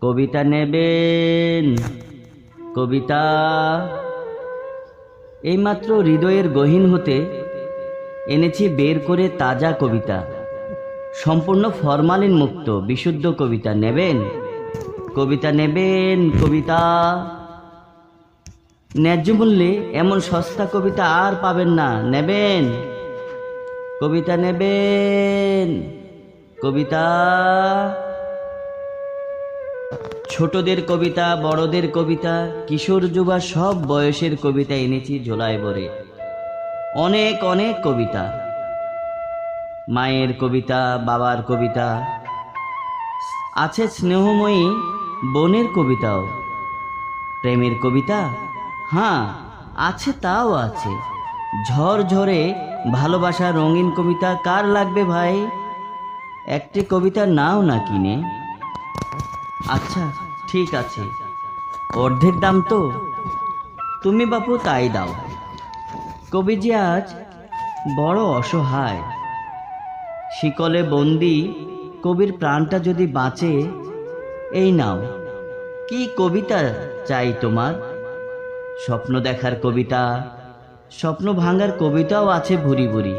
কবিতা নেবেন। কবিতা। এইমাত্র হৃদয়ের গহীন হতে এনেছি বের করে তাজা কবিতা। সম্পূর্ণ ফরমালিন মুক্ত, বিশুদ্ধ কবিতা নেবেন। কবিতা নেবেন, কবিতা। ন্যায্য মূল্যে এমন সস্তা কবিতা আর পাবেন না। নেবেন। কবিতা নেবেন। কবিতা। ছোটদের কবিতা, বড়দের কবিতা, কিশোর যুবা সব বয়সের কবিতা এনেছি ঝোলায় ভরে অনেক অনেক কবিতা। মায়ের কবিতা, বাবার কবিতা। আছে স্নেহময়ী বোনের কবিতাও। প্রেমের কবিতা? হ্যাঁ আছে, তাও আছে। ঝড় ঝরে ভালোবাসা রঙিন কবিতা কার লাগবে ভাই? একটি কবিতা নাও না কিনে। আচ্ছা ঠিক আছে। অর্ধেক দাম তো। তুমি বাপু তাই দাও। কবিজি আজ বড় অসহায়। শিকলে বন্দি, কবির প্রাণটা যদি বাঁচে, এই নাও। কি কবিতা চাই তোমার? স্বপ্ন দেখার কবিতা, স্বপ্ন ভাঙার কবিতাও আছে ভুরি ভুরি।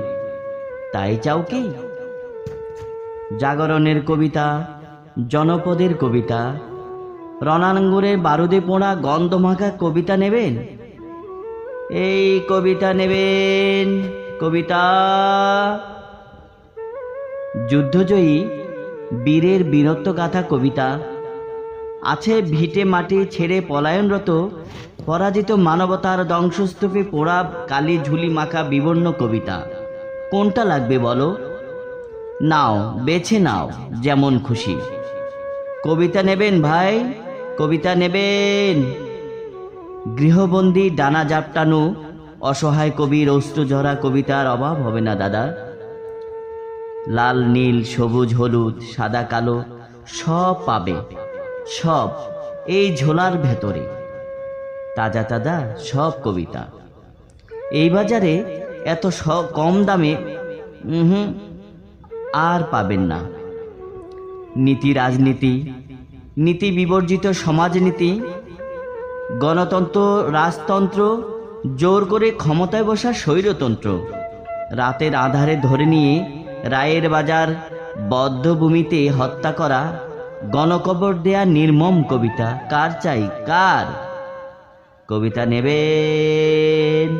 তাই চাও কি? জাগরণের কবিতা জনপদের কবিতা। রণাঙ্গুরের বারুদে পোড়া গন্ধমাখা কবিতা নেবেন? এই কবিতা নেবেন, কবিতা। যুদ্ধজয়ী বীরের বীরত্ব গাথা কবিতা। আছে ভিটে মাটি ছেড়ে পলায়নরত, পরাজিত মানবতার ধ্বংসস্তূপে পোড়া কালি ঝুলি মাখা বিবর্ণ কবিতা। কোনটা লাগবে বলো? নাও, বেছে নাও, যেমন খুশি। কবিতা নেবেন ভাই, কবিতা নেবেন। গৃহবন্দী ডানা জাপটানো অসহায় কবির অস্ত্রঝরা কবিতার অভাব হবে না দাদা। লাল, নীল, সবুজ, হলুদ, সাদা, কালো, সব পাবে, সব এই ঝোলার ভেতরে। তাজা তাজা, সব কবিতা। এই বাজারে এত কম দামে হুম আর পাবেন না। নীতি, রাজনীতি নীতি বিবর্জিত সমাজনীতি গণতন্ত্র, রাজতন্ত্র, জোর করে ক্ষমতায় বসা স্বৈরতন্ত্র, রাতের আধারে ধরে নিয়ে রায়ের বাজার, বদ্ধভূমিতে হত্যা করা, গণকবর দেয়া নির্মম কবিতা, কার চাই, কার? কবিতা নেবেন,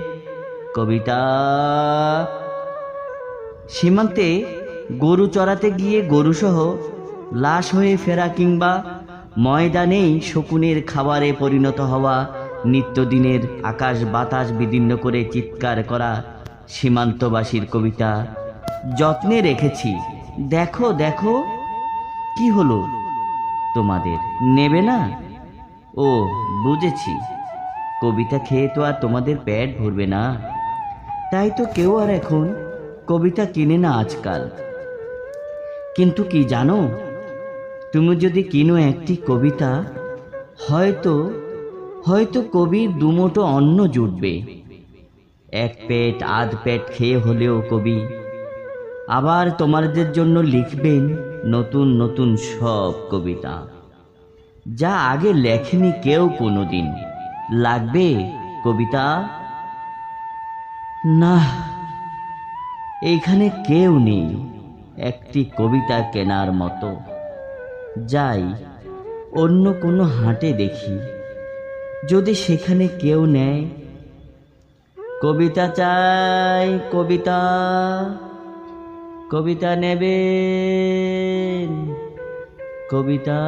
কবিতা। সীমান্তে গরু চড়াতে গিয়ে গরুসহ লাশ হয়ে ফেরা কিংবা ময়দানেই শকুনের খাবারে পরিণত হওয়া, নিত্যদিনের আকাশ বাতাস বিদীর্ণ করে চিৎকার করা সীমান্তবাসীর কবিতা। যত্নে রেখেছি। দেখো দেখো, কি হলো? তোমাদের নেবে না? ও, বুঝেছি। কবিতা খেয়ে তো আর তোমাদের পেট ভরবে না। তাই তো কেউ আর এখন কবিতা কিনে না আজকাল। কিন্তু কি জানো? তুমি যদি কিনো একটি কবিতা, হয়তো হয়তো কবির দুমোটো অন্ন জুটবে। এক পেট আধ পেট খেয়ে হলেও কবি, আবার তোমাদের জন্য লিখবেন নতুন নতুন সব কবিতা। যা আগে লেখেনি কেউ কোনোদিন। লাগবে কবিতা? না এইখানে কেউ নেই, একটি কবিতা কেনার মতো। যাই, অন্য কোনো হাটে দেখি। যদি সেখানে কেউ নেয়, কবিতা চাই, কবিতা। কবিতা নেবেন, কবিতা।